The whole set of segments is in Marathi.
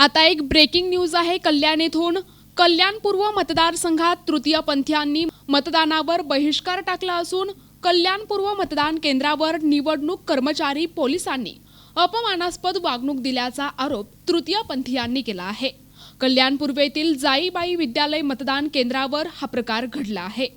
आता एक ब्रेकिंग न्यूज आहे कल्याण येथून कल्याणपूर्व मतदारसंघात तृतीयपंथीयांनी मतदानावर बहिष्कार टाकला असून कल्याणपूर्व मतदान केंद्रावर निवडणूक कर्मचारी पोलिसांनी अपमानास्पद वागणूक दिल्याचा आरोप तृतीयपंथीयांनी केला आहे कल्याण पूर्वेतील जाईबाई विद्यालय मतदान केंद्रावर हा प्रकार घडला आहे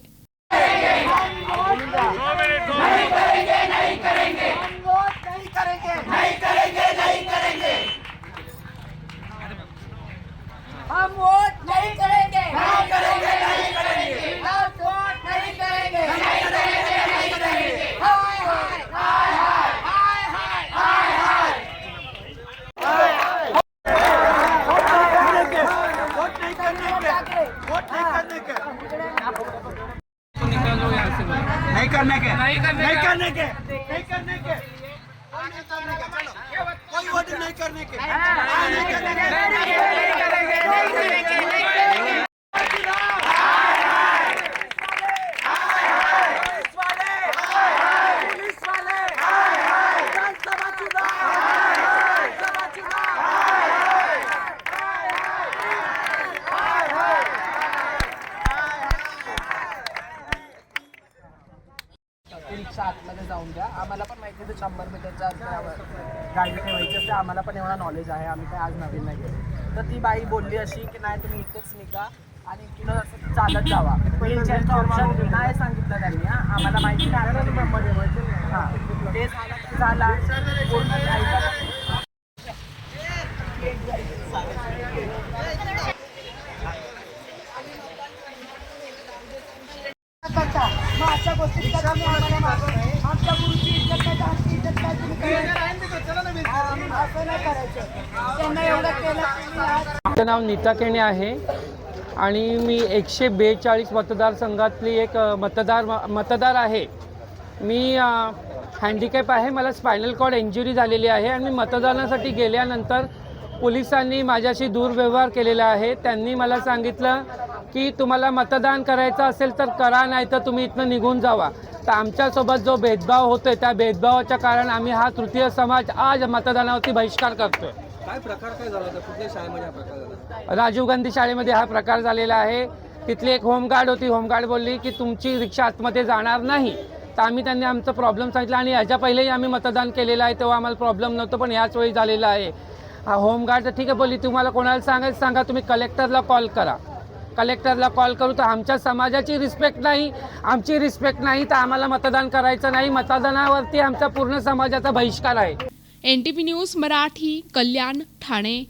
नहीं करने के। नहीं करने के। नहीं करने के। नहीं करने के चलो। कोई वोट नहीं करने के। नहीं करने के। ती रिक्षा आतमध्ये जाऊन द्या आम्हाला पण माहिती आहे शंभर मीटरच्या अंतरावर गाडी ठेवायची असते आम्हाला पण एवढा नॉलेज आहे आम्ही काय आज नवीन नाही गेलो तर ती बाई बोलली अशी की नाही तुम्ही इथेच निघा आणि किलो असं चालत जावा व्हीलचेअरचं ऑप्शन नाही सांगितलं त्यांनी हा आम्हाला माहिती नाही हां ते झालं झाला गोष्टी? आमच्या गुरुची इज्जत नाही तर आमची इज्जत काय तुम्ही असं नाही करायचं. त्यांना एवढं केलं माझं नाव नीता केणे आहे आणि मी एकशे बेचाळीस मतदारसंघातली एक मतदार मतदार आहे. मी हँडिकॅप आहे मला स्पायनल कॉर्ड इंजुरी झालेली आहे आणि मी मतदानासाठी गेल्यानंतर पोलिसांनी माझ्याशी दुर्व्यवहार केलेला आहे. त्यांनी मला सांगितलं की तुम्हाला मतदान करायचं असेल तर करा नाही तर तुम्ही इथनं निघून जावा. तर आमच्यासोबत जो भेदभाव होतोय त्या भेदभावाच्या कारण आम्ही हा तृतीय समाज आज मतदानावरती बहिष्कार करतोय. काय प्रकार काय झाला होता? कुठल्या शाळेमध्ये हा प्रकार झाला राजीव गांधी शाळेमध्ये हा प्रकार झालेला आहे. तिथली एक होमगार्ड होती. होमगार्ड बोलली की तुमची रिक्षा आतमध्ये जाणार नाही. तर आम्ही त्यांनी आमचा प्रॉब्लेम सांगितला आणि ह्याच्या पहिलेही आम्ही मतदान केलेलं आहे. तेव्हा आम्हाला प्रॉब्लेम नव्हतं पण याच वेळी झालेला आहे. हा होमगार्ड तर ठीक आहे बोलली तुम्हाला कोणाला सांगायचं सांगा तुम्ही कलेक्टरला कॉल करा. कलेक्टरला कॉल करू तर आमच्या समाजाची रिस्पेक्ट नाही. आमची रिस्पेक्ट नाही तर आम्हाला मतदान करायचं नाही. मतदानावरती आमचा पूर्ण समाजाचा बहिष्कार आहे. N T news Marathi Kalyan Thane.